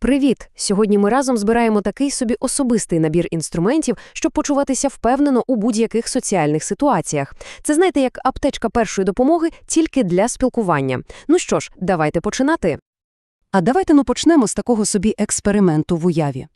Привіт! Сьогодні ми разом збираємо такий собі особистий набір інструментів, щоб почуватися впевнено у будь-яких соціальних ситуаціях. Це знаєте, як аптечка першої допомоги тільки для спілкування. Ну що ж, давайте починати. А давайте ну почнемо з такого собі експерименту в уяві.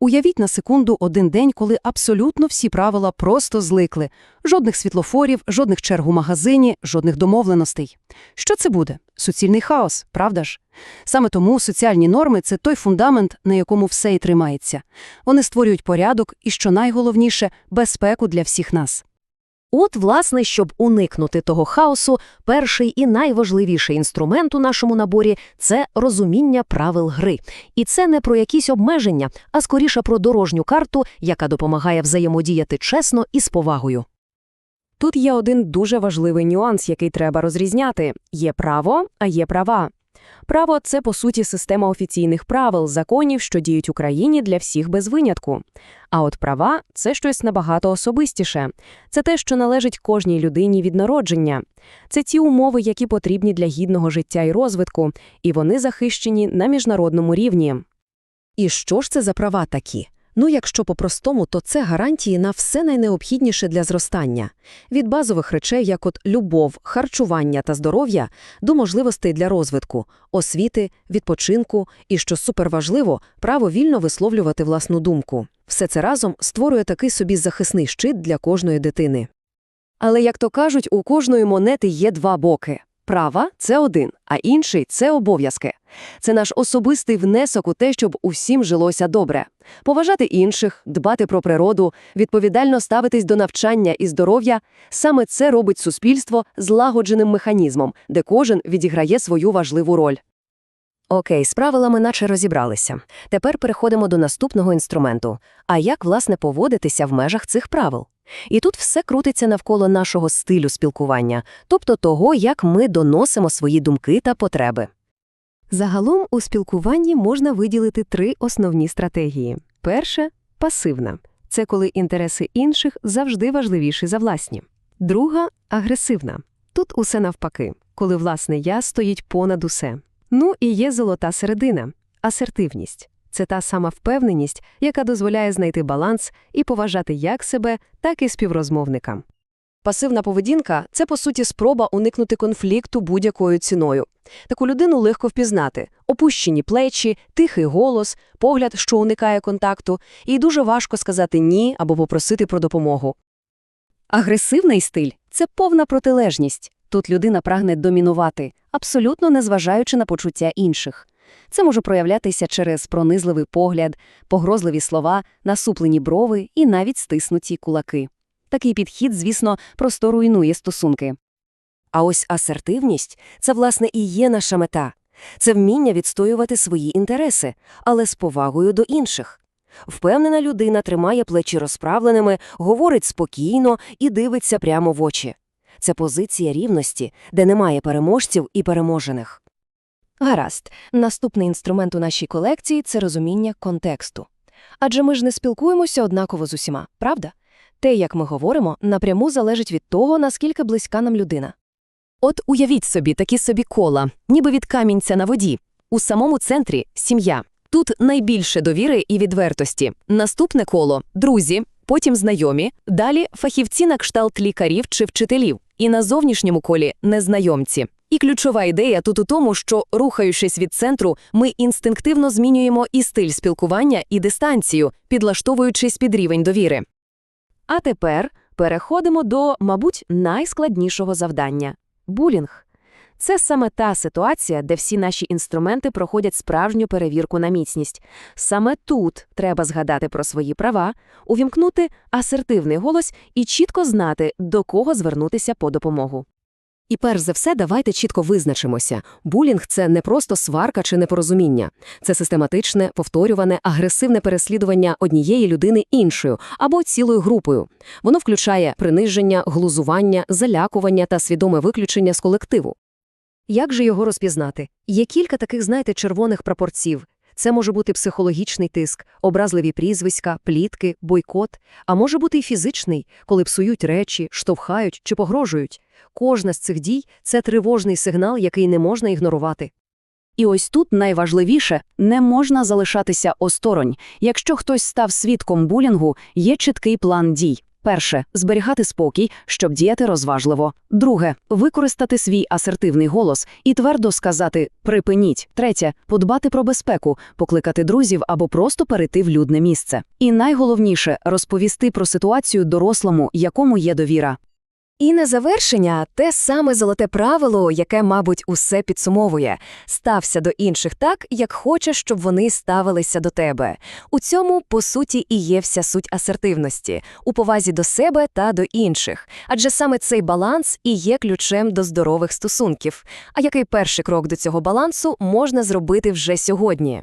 Уявіть на секунду один день, коли абсолютно всі правила просто зликли. Жодних світлофорів, жодних черг у магазині, жодних домовленостей. Що це буде? Суцільний хаос, правда ж? Саме тому соціальні норми – це той фундамент, на якому все і тримається. Вони створюють порядок і, що найголовніше, безпеку для всіх нас. От, власне, щоб уникнути того хаосу, перший і найважливіший інструмент у нашому наборі – це розуміння правил гри. І це не про якісь обмеження, а скоріше про дорожню карту, яка допомагає взаємодіяти чесно і з повагою. Тут є один дуже важливий нюанс, який треба розрізняти. Є право, а є права. Право – це, по суті, система офіційних правил, законів, що діють Україні для всіх без винятку. А от права – це щось набагато особистіше. Це те, що належить кожній людині від народження. Це ті умови, які потрібні для гідного життя і розвитку, і вони захищені на міжнародному рівні. І що ж це за права такі? Ну, якщо по-простому, то це гарантії на все найнеобхідніше для зростання. Від базових речей, як от любов, харчування та здоров'я, до можливостей для розвитку, освіти, відпочинку і, що суперважливо, право вільно висловлювати власну думку. Все це разом створює такий собі захисний щит для кожної дитини. Але, як то кажуть, у кожної монети є два боки. Права – це один, а інший – це обов'язки. Це наш особистий внесок у те, щоб усім жилося добре. Поважати інших, дбати про природу, відповідально ставитись до навчання і здоров'я – саме це робить суспільство злагодженим механізмом, де кожен відіграє свою важливу роль. Окей, з правилами наче розібралися. Тепер переходимо до наступного інструменту. А як, власне, поводитися в межах цих правил? І тут все крутиться навколо нашого стилю спілкування, тобто того, як ми доносимо свої думки та потреби. Загалом у спілкуванні можна виділити три основні стратегії. Перша – пасивна. Це коли інтереси інших завжди важливіші за власні. Друга – агресивна. Тут усе навпаки, коли власне я стоїть понад усе. Ну і є золота середина – асертивність. Це та сама впевненість, яка дозволяє знайти баланс і поважати як себе, так і співрозмовника. Пасивна поведінка – це, по суті, спроба уникнути конфлікту будь-якою ціною. Таку людину легко впізнати – опущені плечі, тихий голос, погляд, що уникає контакту, і дуже важко сказати «ні» або попросити про допомогу. Агресивний стиль – це повна протилежність. Тут людина прагне домінувати, абсолютно незважаючи на почуття інших. Це може проявлятися через пронизливий погляд, погрозливі слова, насуплені брови і навіть стиснуті кулаки. Такий підхід, звісно, просто руйнує стосунки. А ось асертивність – це, власне, і є наша мета. Це вміння відстоювати свої інтереси, але з повагою до інших. Впевнена людина тримає плечі розправленими, говорить спокійно і дивиться прямо в очі. Це позиція рівності, де немає переможців і переможених. Гаразд, наступний інструмент у нашій колекції це розуміння контексту. Адже ми ж не спілкуємося однаково з усіма, правда? Те, як ми говоримо, напряму залежить від того, наскільки близька нам людина. От уявіть собі такі собі кола, ніби від камінця на воді. У самому центрі – сім'я. Тут найбільше довіри і відвертості. Наступне коло – друзі, потім знайомі, далі фахівці на кшталт лікарів чи вчителів, і на зовнішньому колі – незнайомці. І ключова ідея тут у тому, що, рухаючись від центру, ми інстинктивно змінюємо і стиль спілкування, і дистанцію, підлаштовуючись під рівень довіри. А тепер переходимо до, мабуть, найскладнішого завдання – булінг. Це саме та ситуація, де всі наші інструменти проходять справжню перевірку на міцність. Саме тут треба згадати про свої права, увімкнути асертивний голос і чітко знати, до кого звернутися по допомогу. І перш за все, давайте чітко визначимося. Булінг – це не просто сварка чи непорозуміння. Це систематичне, повторюване, агресивне переслідування однієї людини іншою або цілою групою. Воно включає приниження, глузування, залякування та свідоме виключення з колективу. Як же його розпізнати? Є кілька таких, знаєте, червоних прапорців. Це може бути психологічний тиск, образливі прізвиська, плітки, бойкот, а може бути і фізичний, коли псують речі, штовхають чи погрожують. Кожна з цих дій – це тривожний сигнал, який не можна ігнорувати. І ось тут найважливіше – не можна залишатися осторонь. Якщо хтось став свідком булінгу, є чіткий план дій. Перше – зберігати спокій, щоб діяти розважливо. Друге – використати свій асертивний голос і твердо сказати «припиніть». Третє – подбати про безпеку, покликати друзів або просто перейти в людне місце. І найголовніше – розповісти про ситуацію дорослому, якому є довіра. І на завершення те саме золоте правило, яке, мабуть, усе підсумовує – стався до інших так, як хочеш, щоб вони ставилися до тебе. У цьому, по суті, і є вся суть асертивності – у повазі до себе та до інших. Адже саме цей баланс і є ключем до здорових стосунків. А який перший крок до цього балансу можна зробити вже сьогодні?